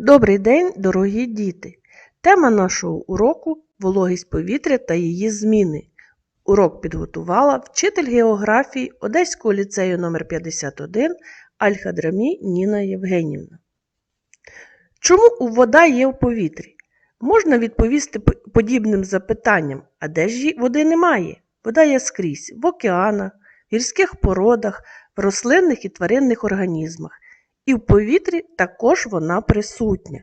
Добрий день, дорогі діти! Тема нашого уроку вологість повітря та її зміни. Урок підготувала вчитель географії Одеського ліцею номер 51 Аль-Хадрамі Ніна Євгенівна. Чому вода є в повітрі? Можна відповісти подібним запитанням, а де ж води немає? Вода є скрізь в океанах, гірських породах, в рослинних і тваринних організмах. І в повітрі також вона присутня.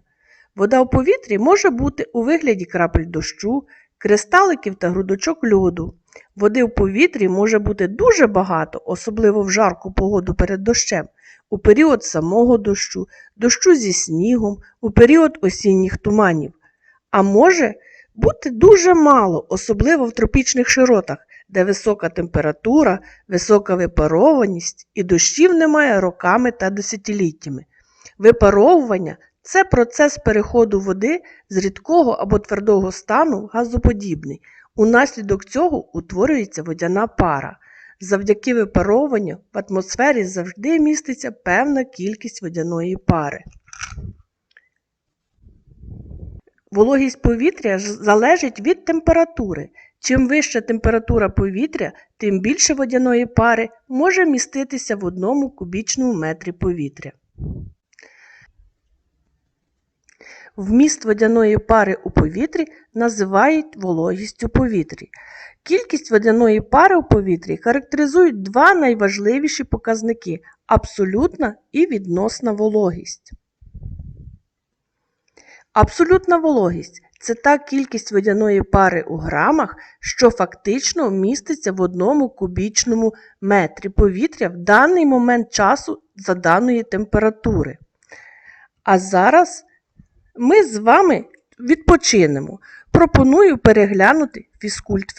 Вода в повітрі може бути у вигляді крапель дощу, кристаликів та грудочок льоду. Води в повітрі може бути дуже багато, особливо в жарку погоду перед дощем, у період самого дощу, дощу зі снігом, у період осінніх туманів. А може бути дуже мало, особливо в тропічних широтах, де висока температура, висока випарованість і дощів немає роками та десятиліттями. Випаровування це процес переходу води з рідкого або твердого стану в газоподібний. Унаслідок цього утворюється водяна пара. Завдяки випарованню в атмосфері завжди міститься певна кількість водяної пари. Вологість повітря залежить від температури. Чим вища температура повітря, тим більше водяної пари може міститися в одному кубічному метрі повітря. Вміст водяної пари у повітрі називають вологістю повітря. Кількість водяної пари у повітрі характеризують два найважливіші показники абсолютна і відносна вологість. Абсолютна вологість це та кількість водяної пари у грамах, що фактично міститься в одному кубічному метрі повітря в даний момент часу за даної температури. А зараз ми з вами відпочинемо. Пропоную переглянути фізкульт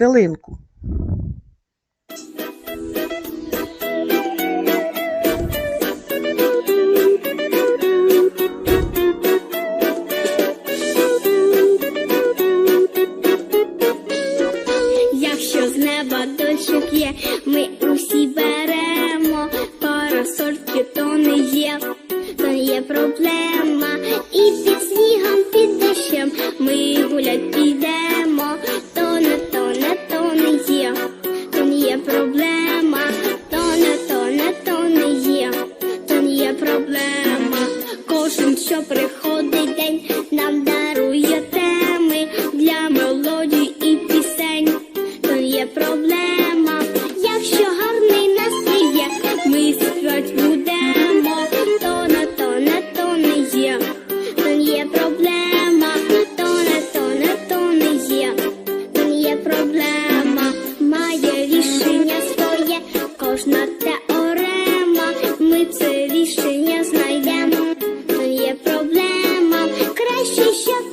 краще, щоб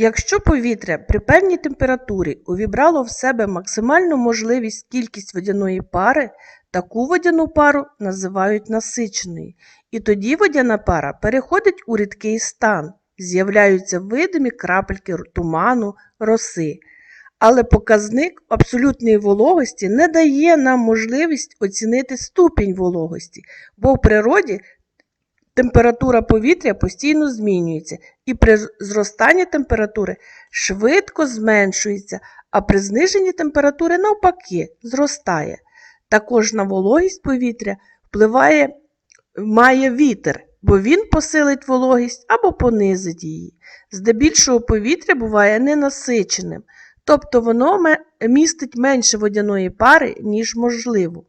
Якщо повітря при певній температурі увібрало в себе максимальну можливість кількість водяної пари, таку водяну пару називають насиченою. І тоді водяна пара переходить у рідкий стан, з'являються видимі крапельки туману, роси. Але показник абсолютної вологості не дає нам можливість оцінити ступінь вологості, бо в природі температура повітря постійно змінюється і при зростанні температури швидко зменшується, а при зниженні температури навпаки зростає. Також на вологість повітря впливає має вітер, бо він посилить вологість або понизить її. Здебільшого повітря буває ненасиченим, тобто воно містить менше водяної пари, ніж можливо.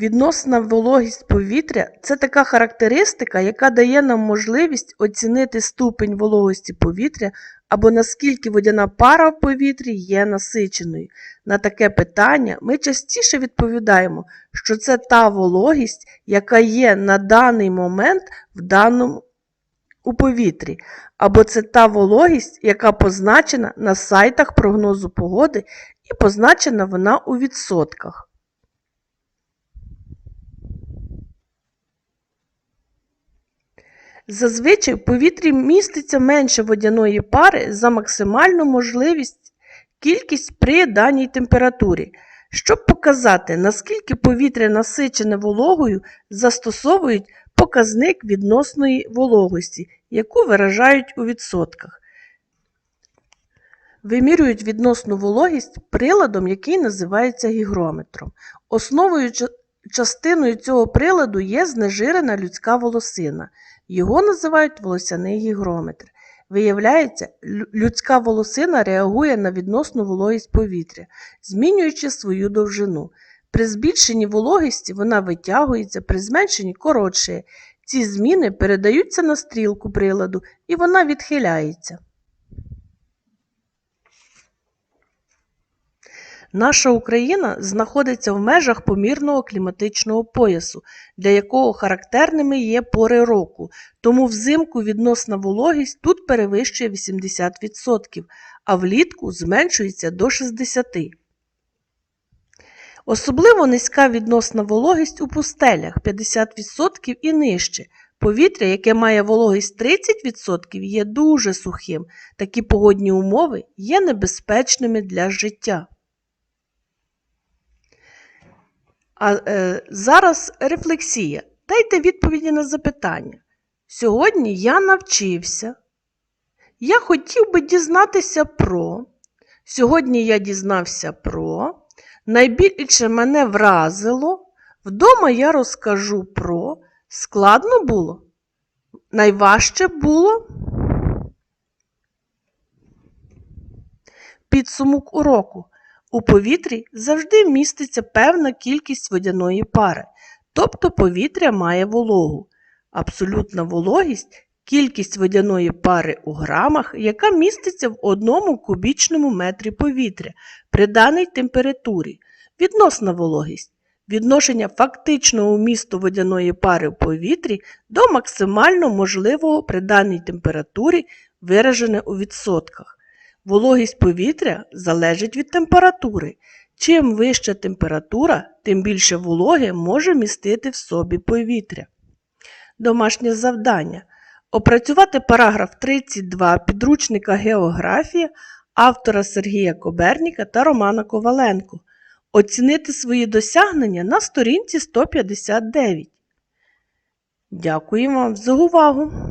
Відносна вологість повітря це така характеристика, яка дає нам можливість оцінити ступень вологості повітря або наскільки водяна пара в повітрі є насиченою. На таке питання ми частіше відповідаємо, що це та вологість, яка є на даний момент в даному у повітрі, або це та вологість, яка позначена на сайтах прогнозу погоди і позначена вона у відсотках. Зазвичай в повітрі міститься менше водяної пари за максимальну можливість кількість при даній температурі. Щоб показати, наскільки повітря насичене вологою, застосовують показник відносної вологості, яку виражають у відсотках. Вимірюють відносну вологість приладом, який називається гігрометром. Основою частиною цього приладу є знежирена людська волосина. Його називають волосяний гігрометр. Виявляється, людська волосина реагує на відносну вологість повітря, змінюючи свою довжину. При збільшенні вологості вона витягується, при зменшенні коротшає. Ці зміни передаються на стрілку приладу і вона відхиляється. Наша Україна знаходиться в межах помірного кліматичного поясу, для якого характерними є пори року, тому взимку відносна вологість тут перевищує 80%, а влітку зменшується до 60%. Особливо низька відносна вологість у пустелях 50% і нижче. Повітря, яке має вологість 30%, є дуже сухим. Такі погодні умови є небезпечними для життя. А е, зараз рефлексія. Дайте відповіді на запитання. Сьогодні я навчився. Я хотів би дізнатися про. Сьогодні я дізнався про. Найбільше мене вразило. Вдома я розкажу про. Складно було? Найважче було? Підсумок уроку. У повітрі завжди міститься певна кількість водяної пари, тобто повітря має вологу. Абсолютна вологість кількість водяної пари у грамах, яка міститься в одному кубічному метрі повітря при даній температурі. Відносна вологість відношення фактичного вмісту водяної пари в повітрі до максимально можливого при даній температурі, виражене у відсотках. Вологість повітря залежить від температури. Чим вища температура, тим більше вологи може містити в собі повітря. Домашнє завдання. Опрацювати параграф 32 підручника Географія автора Сергія Коберніка та Романа Коваленко. Оцінити свої досягнення на сторінці 159. Дякую вам за увагу!